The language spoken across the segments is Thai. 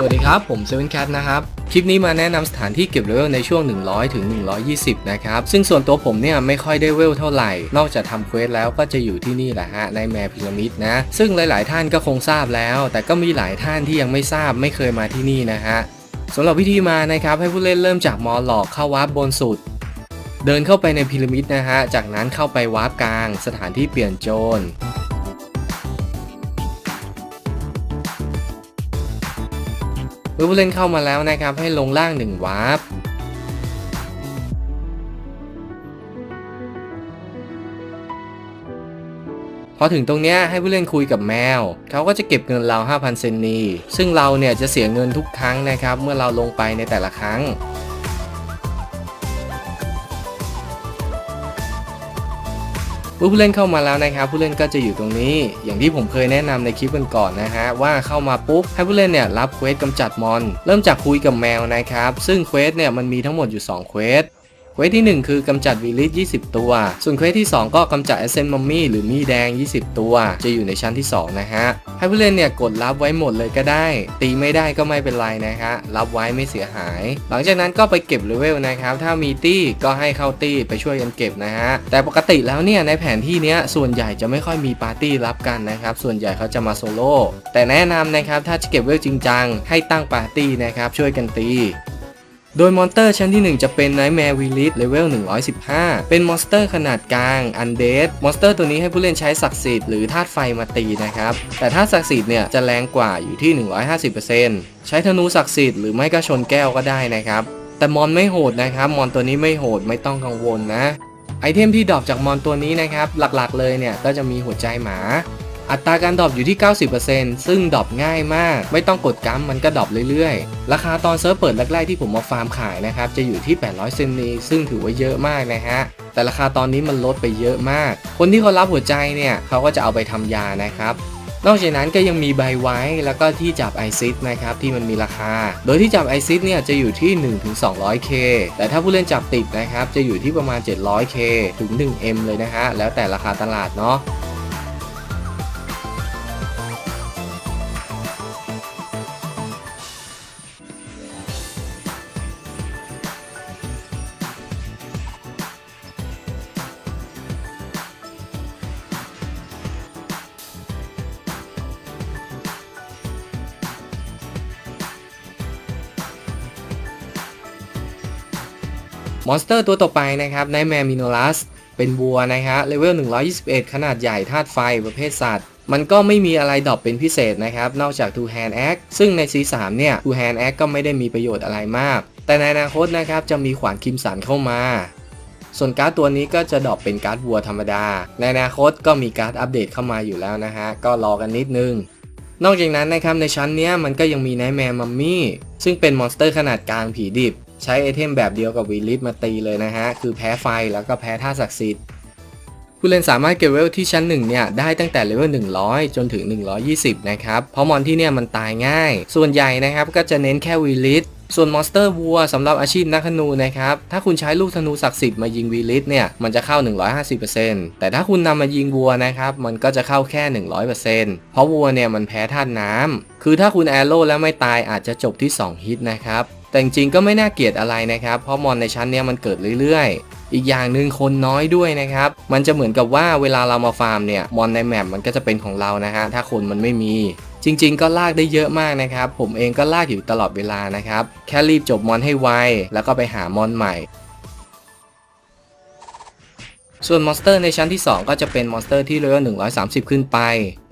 สวัสดีครับ ผมเซเว่นแคทนะครับ คลิปนี้มาแนะนำสถานที่เก็บเลเวลในช่วง 100 ถึง 120 นะครับ ซึ่งส่วนตัวผมเนี่ยไม่ค่อยได้เวลเท่าไหร่ นอกจากทำเควสแล้วก็จะอยู่ที่นี่แหละฮะ ในแมพีระมิดนะ ซึ่งหลาย ๆ ท่านก็คงทราบแล้ว แต่ก็มีหลายท่านที่ยังไม่ทราบไม่เคยมาที่นี่นะฮะสำหรับวิธีมานะครับให้ผู้เล่นเริ่มจากมอลล็อกเข้าวาร์ปบนสุด เดินเข้าไปในพีระมิดนะฮะ จากนั้นเข้าไปวาร์ปกลาง สถานที่เปลี่ยนโจร เมื่อผู้เล่นเข้ามาแล้วนะครับ ให้ลงล่างหนึ่งวาร์ปพอถึงตรงนี้ให้ผู้เล่นคุยกับแมว เขาก็จะเก็บเงินเรา 5,000 เซนนีซึ่งเราเนี่ยจะเสียเงินทุกครั้งนะครับ เมื่อเราลงไปในแต่ละครั้ง เมื่อผู้เล่นเข้ามาแล้วนะครับผู้เล่นก็จะอยู่ตรงนี้ อย่างที่ผมเคยแนะนำในคลิปก่อนๆนะฮะว่าเข้ามาปุ๊บให้ผู้เล่นเนี่ยรับเควสกำจัดมอน เริ่มจากคุยกับแมวนะครับซึ่งเควสเนี่ยมันมีทั้งหมดอยู่2เควส เควสที่ 1 คือกำจัดวิลลิส20 ตัว ส่วนเควสที่ 2 ก็กำจัดแอสเซนมัมมี่หรือมีแดง 20 ตัว จะอยู่ในชั้นที่ 2 นะฮะ ให้ผู้เล่นเนี่ยกดรับไว้หมดเลยก็ได้ ตีไม่ได้ก็ไม่เป็นไรนะฮะ รับไว้ไม่เสียหาย หลังจากนั้นก็ไปเก็บเลเวลนะครับ ถ้ามีตี้ก็ให้เข้าตี้ไปช่วยกันเก็บนะฮะ แต่ปกติแล้วเนี่ยในแผนที่เนี้ยส่วนใหญ่จะไม่ค่อยมีปาร์ตี้รับกันนะครับ ส่วนใหญ่เขาจะมาโซโล่ แต่แนะนำนะครับถ้าจะเก็บเวลจริงจังให้ตั้งปาร์ตี้นะครับช่วยกันตี โดยมอนสเตอร์ชั้นที่ 1 จะเป็น Nightmare v i l l a g e เลเวล115 เป็นมอนสเตอร์ขนาดกลาง Undead มอนสเตอร์ตัวนี้ให้ผู้เล่นใช้ศักดิ์สิทธิ์หรือธาตุไฟมาตีนะครับ แต่ธาตุศักดิ์สิทธิ์เนี่ยจะแรงกว่าอยู่ที่ 150%ใช้ธนูศักดิ์สิทธิ์หรือไม่ก็ชนแก้วก็ได้นะครับ แต่มอนไม่โหดนะครับ มอนตัวนี้ไม่โหดไม่ต้องกังวลนะ ไอเทมที่ดรอปจากมอนตัวนี้นะครับ หลักๆเลยเนี่ยก็จะมีหัวใจหมา อัตราการดรอปอยู่ที่ 90%ซึ่งดรอปง่ายมาก ไม่ต้องกดกัมมันก็ดรอปเรื่อยๆ ราคาตอนเซิร์ฟเปิดแรกๆที่ผมมาฟาร์มขายนะครับจะอยู่ที่ 800 เซนนีซึ่งถือว่าเยอะมากนะฮะแต่ราคาตอนนี้มันลดไปเยอะมาก คนที่เขารับหัวใจเนี่ยเขาก็จะเอาไปทำยานะครับนอกจากนั้นก็ยังมีใบไว้แล้วก็ที่จับไอซิดนะครับที่มันมีราคา โดยที่จับไอซิดเนี่ยจะอยู่ที่ 1-200k แต่ถ้าผู้เล่นจับติดนะครับจะอยู่ที่ประมาณ 700k ถึง 1m เลยนะฮะแล้วแต่ราคาตลาดเนาะ มอนสเตอร์ตัวต่อไปนะครับ Nightmare Minolas เป็นวัวนะฮะเลเวล 121 ขนาดใหญ่ธาตุไฟประเภทสัตว์ มันก็ไม่มีอะไรดรอปเป็นพิเศษนะครับ นอกจาก Two Hand Axe ซึ่งใน C3 เนี่ย Two Hand Axe ก็ไม่ได้มีประโยชน์อะไรมาก แต่ในอนาคตนะครับ จะมีขวานคิมสันเข้ามา ส่วนการ์ดตัวนี้ก็จะดรอปเป็นการ์ดวัวธรรมดา ในอนาคตก็มีการ์ดอัปเดตเข้ามาอยู่แล้วนะฮะก็รอกันนิดนึงนอกจากนั้นนะครับในชั้นเนี้ยมันก็ยังมีไนแมร์มัมมี่ซึ่งเป็นมอนสเตอร์ขนาดกลางผีดิบ ใช้ไอเทมแบบเดียวกับวีลิสมาตีเลยนะฮะ คือแพ้ไฟแล้วก็แพ้ท่าศักดิ์สิทธิ์ผู้เล่นสามารถเก็บเวลที่ชั้น1เนี่ยได้ตั้งแต่เลเวล100 จนถึง 120 นะครับ เพราะมอนที่เนี่ยมันตายง่าย ส่วนใหญ่นะครับก็จะเน้นแค่วีลิสส่วนมอนสเตอร์วัวสำหรับอาชีพนักธนูนะครับ ถ้าคุณใช้ลูกธนูศักดิ์สิทธิ์มายิงวีลิสเนี่ย มันจะเข้า 150%แต่ถ้าคุณนำมายิงวัวนะครับ มันก็จะเข้าแค่ 100%เพราะวัวเนี่ยมันแพ้ธาตุน้ำคือถ้าคุณแอโร่แล้วไม่ตายอาจจะจบที่ 2 ฮิตนะครับ แต่จริงๆก็ไม่น่าเกลียดอะไรนะครับ เพราะมอนในชั้นเนี้ยมันเกิดเรื่อยๆ อีกอย่างหนึ่งคนน้อยด้วยนะครับ มันจะเหมือนกับว่าเวลาเรามาฟาร์มเนี่ย มอนในแมปมันก็จะเป็นของเรานะฮะ ถ้าคนมันไม่มี จริงๆ ก็ลากได้เยอะมากนะครับ ผมเองก็ลากอยู่ตลอดเวลานะครับ แค่รีบจบมอนให้ไว แล้วก็ไปหามอนใหม่ ส่วนมอนสเตอร์ในชั้นที่ 2 ก็จะเป็นมอนสเตอร์ที่เลเวล130 ขึ้นไป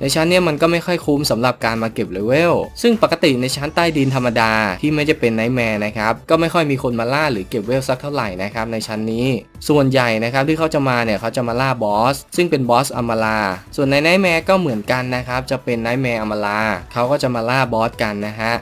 ในชั้นเนี้ยมันก็ไม่ค่อยคุ้มสำหรับการมาเก็บเลเวล ซึ่งปกติในชั้นใต้ดินธรรมดาที่ไม่จะเป็นไนท์แมร์นะครับ ก็ไม่ค่อยมีคนมาล่าหรือเก็บเวลสักเท่าไหร่นะครับในชั้นนี้ ส่วนใหญ่นะครับที่เขาจะมาเนี่ยเขาจะมาล่าบอส ซึ่งเป็นบอสอมาลา ส่วนในไนท์แมร์ก็เหมือนกันนะครับจะเป็นไนท์แมร์อมาลาเขาก็จะมาล่าบอสกันนะฮะ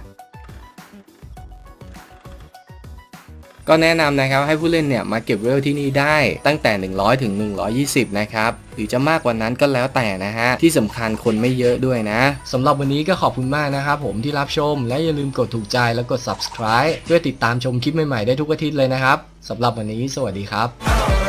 ก็แนะนำนะครับให้ผู้เล่นเนี่ยมาเก็บเวลที่นี่ได้ตั้งแต่ 100 ถึง 120 นะครับ หรือจะมากกว่านั้นก็แล้วแต่นะฮะ ที่สำคัญคนไม่เยอะด้วยนะสำหรับวันนี้ก็ขอบคุณมากนะครับผมที่รับชม และอย่าลืมกดถูกใจแล้วกด subscribe เพื่อติดตามชมคลิปใหม่ๆได้ทุกอาทิตย์เลยนะครับสำหรับวันนี้สวัสดีครับ